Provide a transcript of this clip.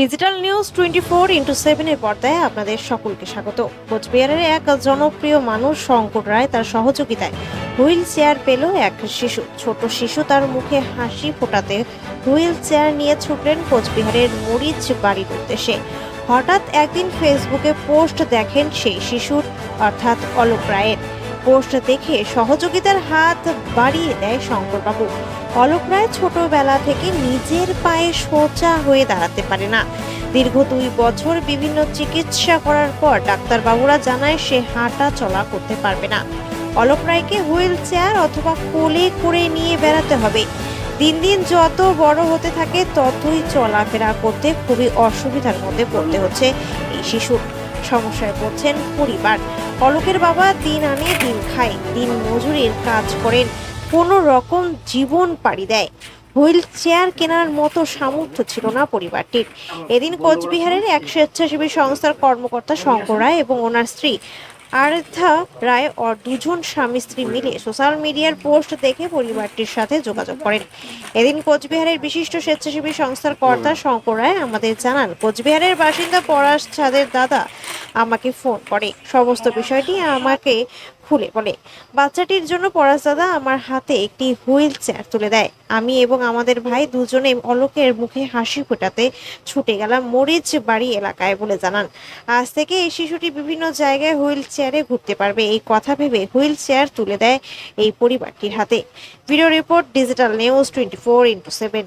Digital news twenty four into সেভেনের পর্দায় আপনাদের সকলকে স্বাগত। কোচবিহারের এক জনপ্রিয় মানুষ শঙ্কর রায় তার সহযোগিতায় হুইল চেয়ার পেল এক শিশু। ছোট শিশু তার মুখে হাসি ফোটাতে হুইল চেয়ার নিয়ে ছুটলেন কোচবিহারের মরিচ বাড়ির উদ্দেশ্যে। হঠাৎ একদিন ফেসবুকে পোস্ট দেখেন সেই শিশুর, অর্থাৎ অলোক রায়ের। পোস্ট দেখে সহযোগিতার হাত বাড়িয়ে দেয় শঙ্করবাবু। অলোক রায় ছোটবেলা থেকে নিজের পায়ে সোজা হয়ে দাঁড়াতে পারে না। দীর্ঘ দুই বছর বিভিন্ন চিকিৎসা করার পর ডাক্তারবাবুরা জানায় সে হাঁটা চলা করতে পারবে না। অলোক রায়কে হুইল চেয়ার অথবা কোলে করে নিয়ে বেড়াতে হবে। দিন দিন যত বড় হতে থাকে ততই চলাফেরা করতে খুবই অসুবিধার মধ্যে পড়তে হচ্ছে এই শিশুর। সমস্যায় পড়ছেন পরিবার। অলোকের বাবা দিন আনে দিন খায় দিন মজুরির কাজ করেন কোনো রকম জীবন পাড়ি দেয়। হুইল চেয়ার কেনার মতো সামর্থ্য ছিল না পরিবারটির। এদিন কোচবিহারের এক স্বেচ্ছাসেবী সংস্থার কর্মকর্তা শঙ্কর রায় এবং ওনার স্ত্রী আরেথা রায় ও দুজন স্বামী স্ত্রী মিলে সোশ্যাল মিডিয়ার পোস্ট দেখে পরিবারটির সাথে যোগাযোগ করেন। এদিন কোচবিহারের বিশিষ্ট স্বেচ্ছাসেবী সংস্থার কর্তা শঙ্কর রায় আমাদের জানান কোচবিহারের বাসিন্দা পরাশ ছাদের দাদা আমাকে ফোন করে। সমস্ত বিষয়টি আমাকে খুলে বলে, বাচ্চাটির জন্য পরাশ দাদা আমার হাতে একটি হুইল চেয়ার তুলে দেয়। আমি এবং আমাদের ভাই দুজনে অলোকের মুখে হাসি ফোটাতে ছুটে গেলাম মরিচ বাড়ি এলাকায় বলে জানান। আজ থেকে এই শিশুটি বিভিন্ন জায়গায় হুইল চেয়ারে ঘুরতে পারবে। এই কথা ভেবে হুইল চেয়ার তুলে দেয় এই পরিবারটির হাতে। Video report, digital news twenty four into seven.